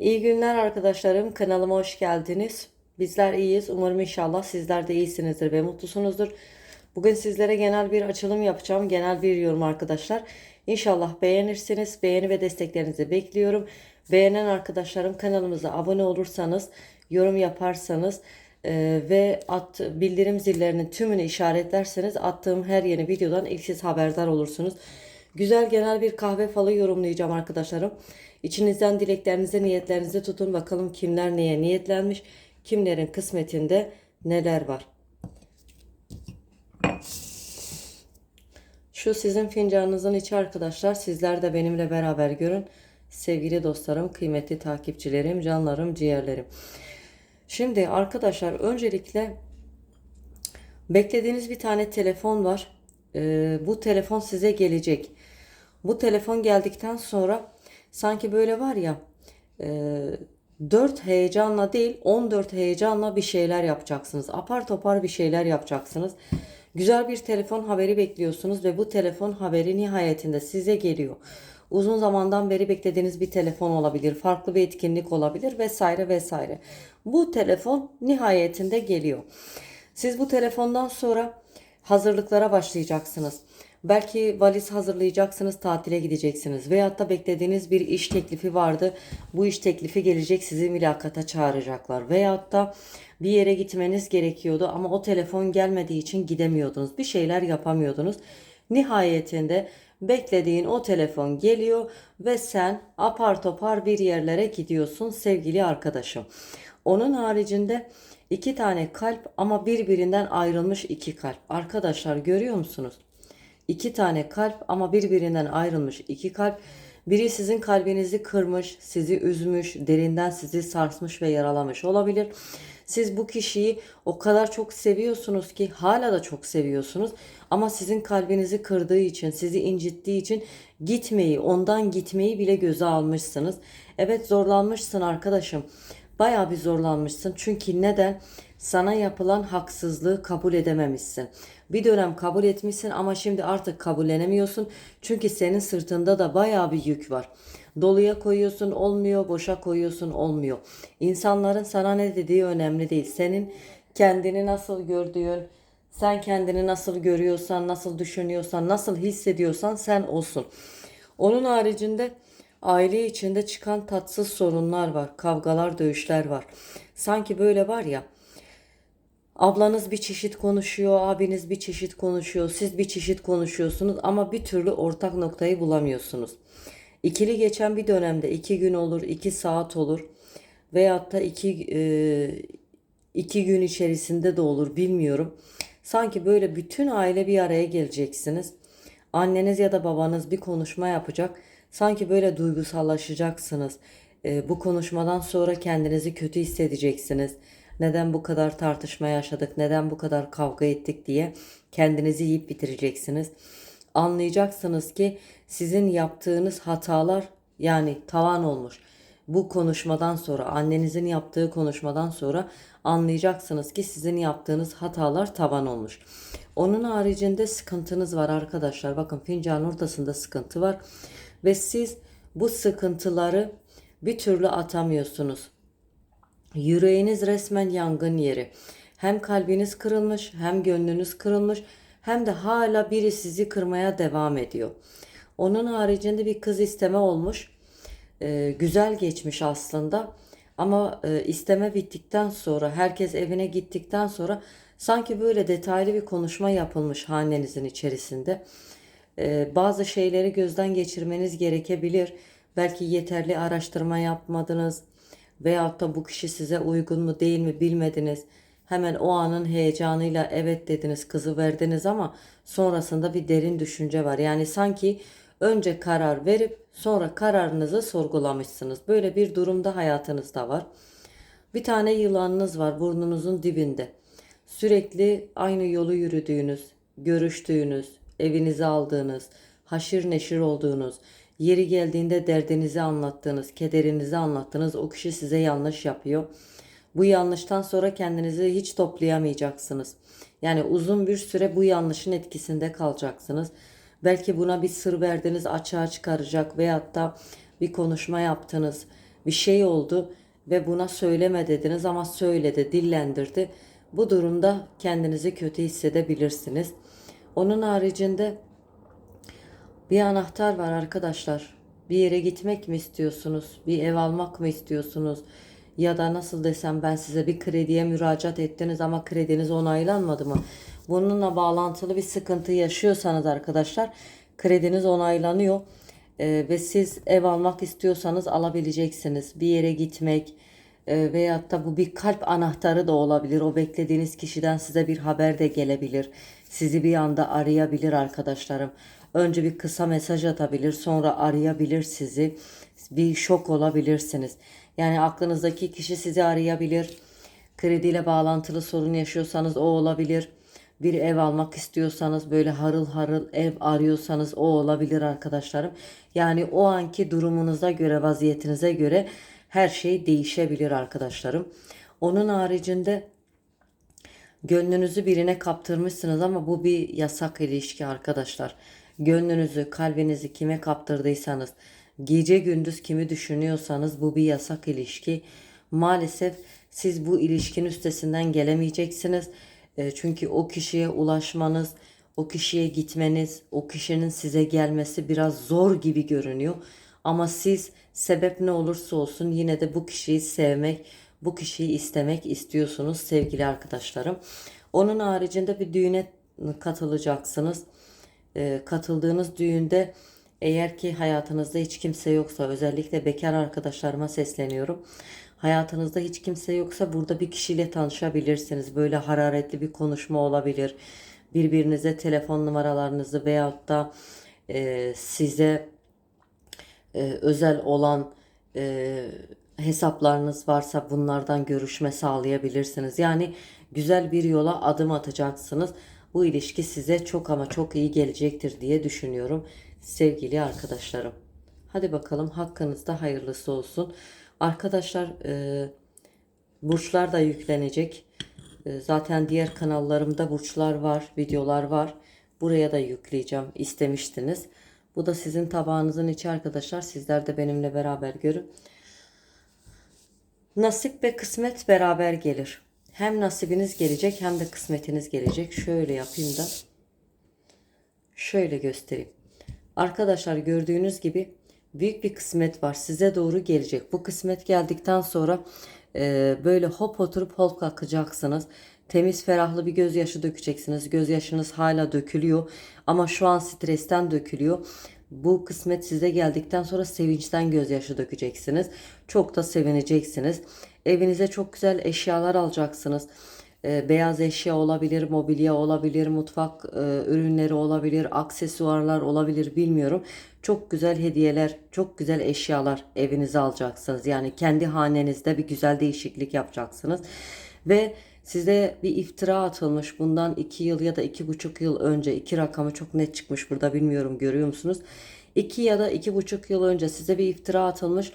İyi günler arkadaşlarım. Kanalıma hoş geldiniz. Bizler iyiyiz. Umarım inşallah sizler de iyisinizdir ve mutlusunuzdur. Bugün sizlere genel bir açılım yapacağım. Genel bir yorum arkadaşlar. İnşallah beğenirsiniz. Beğeni ve desteklerinizi bekliyorum. Beğenen arkadaşlarım kanalımıza abone olursanız, yorum yaparsanız e, ve at, bildirim zillerinin tümünü işaretlerseniz attığım her yeni videodan ilk siz haberdar olursunuz. Güzel genel bir kahve falı yorumlayacağım arkadaşlarım. İçinizden dileklerinizi, niyetlerinizi tutun. Bakalım kimler neye niyetlenmiş, kimlerin kısmetinde neler var. Şu sizin fincanınızın içi arkadaşlar. Sizler de benimle beraber görün. Sevgili dostlarım, kıymetli takipçilerim, canlarım, ciğerlerim. Şimdi arkadaşlar öncelikle beklediğiniz bir tane telefon var. Ee, bu telefon size gelecek. Bu telefon geldikten sonra sanki böyle var ya e, 4 heyecanla değil 14 heyecanla bir şeyler yapacaksınız. Apar topar bir şeyler yapacaksınız. Güzel bir telefon haberi bekliyorsunuz ve bu telefon haberi nihayetinde size geliyor. Uzun zamandan beri beklediğiniz bir telefon olabilir, farklı bir etkinlik olabilir vesaire vesaire. Bu telefon nihayetinde geliyor. Siz bu telefondan sonra hazırlıklara başlayacaksınız. Belki valiz hazırlayacaksınız, tatile gideceksiniz. Veyahut da beklediğiniz bir iş teklifi vardı. Bu iş teklifi gelecek, sizi mülakata çağıracaklar. Veyahut da bir yere gitmeniz gerekiyordu ama o telefon gelmediği için gidemiyordunuz. Bir şeyler yapamıyordunuz. Nihayetinde beklediğin o telefon geliyor ve sen apar topar bir yerlere gidiyorsun sevgili arkadaşım. Onun haricinde iki tane kalp ama birbirinden ayrılmış iki kalp. Arkadaşlar görüyor musunuz? İki tane kalp ama birbirinden ayrılmış iki kalp. Biri sizin kalbinizi kırmış, sizi üzmüş, derinden sizi sarsmış ve yaralamış olabilir. Siz bu kişiyi o kadar çok seviyorsunuz ki hala da çok seviyorsunuz. Ama sizin kalbinizi kırdığı için, sizi incittiği için gitmeyi, ondan gitmeyi bile göze almışsınız. Evet zorlanmışsın arkadaşım. Bayağı bir zorlanmışsın. Çünkü neden? Sana yapılan haksızlığı kabul edememişsin. Bir dönem kabul etmişsin ama şimdi artık kabullenemiyorsun. Çünkü senin sırtında da bayağı bir yük var. Doluya koyuyorsun olmuyor, boşa koyuyorsun olmuyor. İnsanların sana ne dediği önemli değil. Senin kendini nasıl gördüğün, sen kendini nasıl görüyorsan, nasıl düşünüyorsan, nasıl hissediyorsan sen olsun. Onun haricinde aile içinde çıkan tatsız sorunlar var. Kavgalar, dövüşler var. Sanki böyle var ya Ablanız bir çeşit konuşuyor, abiniz bir çeşit konuşuyor, siz bir çeşit konuşuyorsunuz ama bir türlü ortak noktayı bulamıyorsunuz. İkili geçen bir dönemde iki gün olur, iki saat olur veyahut da iki, e, iki gün içerisinde de olur bilmiyorum. Sanki böyle bütün aile bir araya geleceksiniz. Anneniz ya da babanız bir konuşma yapacak. Sanki böyle duygusallaşacaksınız. E, bu konuşmadan sonra kendinizi kötü hissedeceksiniz neden bu kadar tartışma yaşadık, neden bu kadar kavga ettik diye kendinizi yiyip bitireceksiniz. Anlayacaksınız ki sizin yaptığınız hatalar yani tavan olmuş. Bu konuşmadan sonra, annenizin yaptığı konuşmadan sonra anlayacaksınız ki sizin yaptığınız hatalar tavan olmuş. Onun haricinde sıkıntınız var arkadaşlar. Bakın fincanın ortasında sıkıntı var ve siz bu sıkıntıları bir türlü atamıyorsunuz. Yüreğiniz resmen yangın yeri. Hem kalbiniz kırılmış, hem gönlünüz kırılmış, hem de hala biri sizi kırmaya devam ediyor. Onun haricinde bir kız isteme olmuş. Ee, güzel geçmiş aslında. Ama e, isteme bittikten sonra, herkes evine gittikten sonra sanki böyle detaylı bir konuşma yapılmış hanenizin içerisinde. Ee, bazı şeyleri gözden geçirmeniz gerekebilir. Belki yeterli araştırma yapmadınız veyahut da bu kişi size uygun mu değil mi bilmediniz. Hemen o anın heyecanıyla evet dediniz, kızı verdiniz ama sonrasında bir derin düşünce var. Yani sanki önce karar verip sonra kararınızı sorgulamışsınız. Böyle bir durumda hayatınızda var. Bir tane yılanınız var burnunuzun dibinde. Sürekli aynı yolu yürüdüğünüz, görüştüğünüz, evinize aldığınız, haşır neşir olduğunuz, Yeri geldiğinde derdinizi anlattığınız, kederinizi anlattığınız o kişi size yanlış yapıyor. Bu yanlıştan sonra kendinizi hiç toplayamayacaksınız. Yani uzun bir süre bu yanlışın etkisinde kalacaksınız. Belki buna bir sır verdiniz açığa çıkaracak veyahut da bir konuşma yaptınız. bir şey oldu ve buna söyleme dediniz ama söyledi, dillendirdi. Bu durumda kendinizi kötü hissedebilirsiniz. Onun haricinde bir anahtar var arkadaşlar. Bir yere gitmek mi istiyorsunuz? Bir ev almak mı istiyorsunuz? Ya da nasıl desem ben size bir krediye müracaat ettiniz ama krediniz onaylanmadı mı? Bununla bağlantılı bir sıkıntı yaşıyorsanız arkadaşlar krediniz onaylanıyor. Ee, ve siz ev almak istiyorsanız alabileceksiniz. Bir yere gitmek e, veyahut da bu bir kalp anahtarı da olabilir. O beklediğiniz kişiden size bir haber de gelebilir. Sizi bir anda arayabilir arkadaşlarım. Önce bir kısa mesaj atabilir, sonra arayabilir sizi. Bir şok olabilirsiniz. Yani aklınızdaki kişi sizi arayabilir. Krediyle bağlantılı sorun yaşıyorsanız o olabilir. Bir ev almak istiyorsanız böyle harıl harıl ev arıyorsanız o olabilir arkadaşlarım. Yani o anki durumunuza göre, vaziyetinize göre her şey değişebilir arkadaşlarım. Onun haricinde Gönlünüzü birine kaptırmışsınız ama bu bir yasak ilişki arkadaşlar. Gönlünüzü, kalbinizi kime kaptırdıysanız, gece gündüz kimi düşünüyorsanız bu bir yasak ilişki. Maalesef siz bu ilişkinin üstesinden gelemeyeceksiniz. E, Çünkü o kişiye ulaşmanız, o kişiye gitmeniz, o kişinin size gelmesi biraz zor gibi görünüyor. Ama siz sebep ne olursa olsun yine de bu kişiyi sevmek, bu kişiyi istemek istiyorsunuz sevgili arkadaşlarım. Onun haricinde bir düğüne katılacaksınız. Ee, katıldığınız düğünde eğer ki hayatınızda hiç kimse yoksa özellikle bekar arkadaşlarıma sesleniyorum. Hayatınızda hiç kimse yoksa burada bir kişiyle tanışabilirsiniz. Böyle hararetli bir konuşma olabilir. Birbirinize telefon numaralarınızı veyahut da e, size e, özel olan e, hesaplarınız varsa bunlardan görüşme sağlayabilirsiniz. Yani güzel bir yola adım atacaksınız. Bu ilişki size çok ama çok iyi gelecektir diye düşünüyorum sevgili arkadaşlarım. Hadi bakalım hakkınızda hayırlısı olsun. Arkadaşlar e, burçlar da yüklenecek. E, zaten diğer kanallarımda burçlar var, videolar var. Buraya da yükleyeceğim istemiştiniz. Bu da sizin tabağınızın içi arkadaşlar. Sizler de benimle beraber görün. Nasip ve kısmet beraber gelir. Hem nasibiniz gelecek hem de kısmetiniz gelecek. Şöyle yapayım da. Şöyle göstereyim. Arkadaşlar gördüğünüz gibi büyük bir kısmet var. Size doğru gelecek. Bu kısmet geldikten sonra e, böyle hop oturup hop kalkacaksınız. Temiz ferahlı bir gözyaşı dökeceksiniz. Gözyaşınız hala dökülüyor ama şu an stresten dökülüyor. Bu kısmet size geldikten sonra sevinçten gözyaşı dökeceksiniz. Çok da sevineceksiniz. Evinize çok güzel eşyalar alacaksınız. Ee, beyaz eşya olabilir, mobilya olabilir, mutfak e, ürünleri olabilir, aksesuarlar olabilir bilmiyorum. Çok güzel hediyeler, çok güzel eşyalar evinize alacaksınız. Yani kendi hanenizde bir güzel değişiklik yapacaksınız. Ve size bir iftira atılmış bundan 2 yıl ya da iki buçuk yıl önce iki rakamı çok net çıkmış burada bilmiyorum görüyor musunuz? 2 ya da iki buçuk yıl önce size bir iftira atılmış.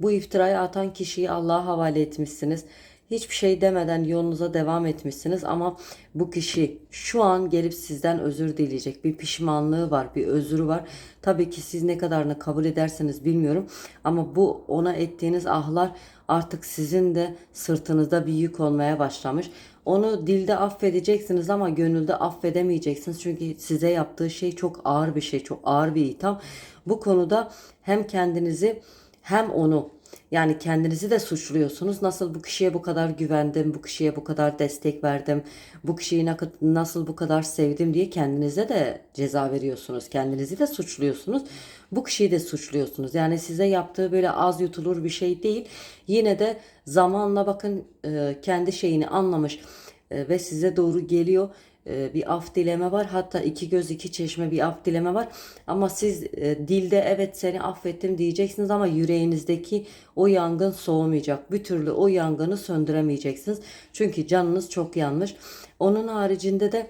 Bu iftirayı atan kişiyi Allah'a havale etmişsiniz. Hiçbir şey demeden yolunuza devam etmişsiniz ama bu kişi şu an gelip sizden özür dileyecek. Bir pişmanlığı var, bir özrü var. Tabii ki siz ne kadarını kabul ederseniz bilmiyorum ama bu ona ettiğiniz ahlar artık sizin de sırtınızda bir yük olmaya başlamış. Onu dilde affedeceksiniz ama gönülde affedemeyeceksiniz. Çünkü size yaptığı şey çok ağır bir şey, çok ağır bir itham. Bu konuda hem kendinizi hem onu yani kendinizi de suçluyorsunuz. Nasıl bu kişiye bu kadar güvendim, bu kişiye bu kadar destek verdim, bu kişiyi nasıl bu kadar sevdim diye kendinize de ceza veriyorsunuz. Kendinizi de suçluyorsunuz. Bu kişiyi de suçluyorsunuz. Yani size yaptığı böyle az yutulur bir şey değil. Yine de zamanla bakın e, kendi şeyini anlamış e, ve size doğru geliyor bir af dileme var. Hatta iki göz iki çeşme bir af dileme var. Ama siz e, dilde evet seni affettim diyeceksiniz ama yüreğinizdeki o yangın soğumayacak. Bir türlü o yangını söndüremeyeceksiniz. Çünkü canınız çok yanmış. Onun haricinde de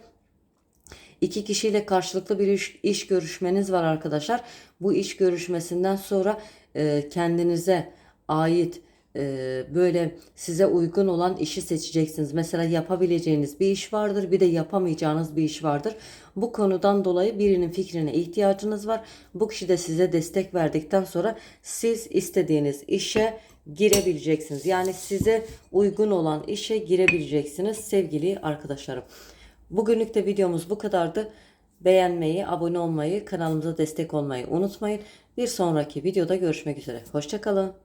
İki kişiyle karşılıklı bir iş, iş görüşmeniz var arkadaşlar. Bu iş görüşmesinden sonra e, kendinize ait e, böyle size uygun olan işi seçeceksiniz. Mesela yapabileceğiniz bir iş vardır, bir de yapamayacağınız bir iş vardır. Bu konudan dolayı birinin fikrine ihtiyacınız var. Bu kişi de size destek verdikten sonra siz istediğiniz işe girebileceksiniz. Yani size uygun olan işe girebileceksiniz sevgili arkadaşlarım. Bugünlük de videomuz bu kadardı. Beğenmeyi, abone olmayı, kanalımıza destek olmayı unutmayın. Bir sonraki videoda görüşmek üzere. Hoşçakalın.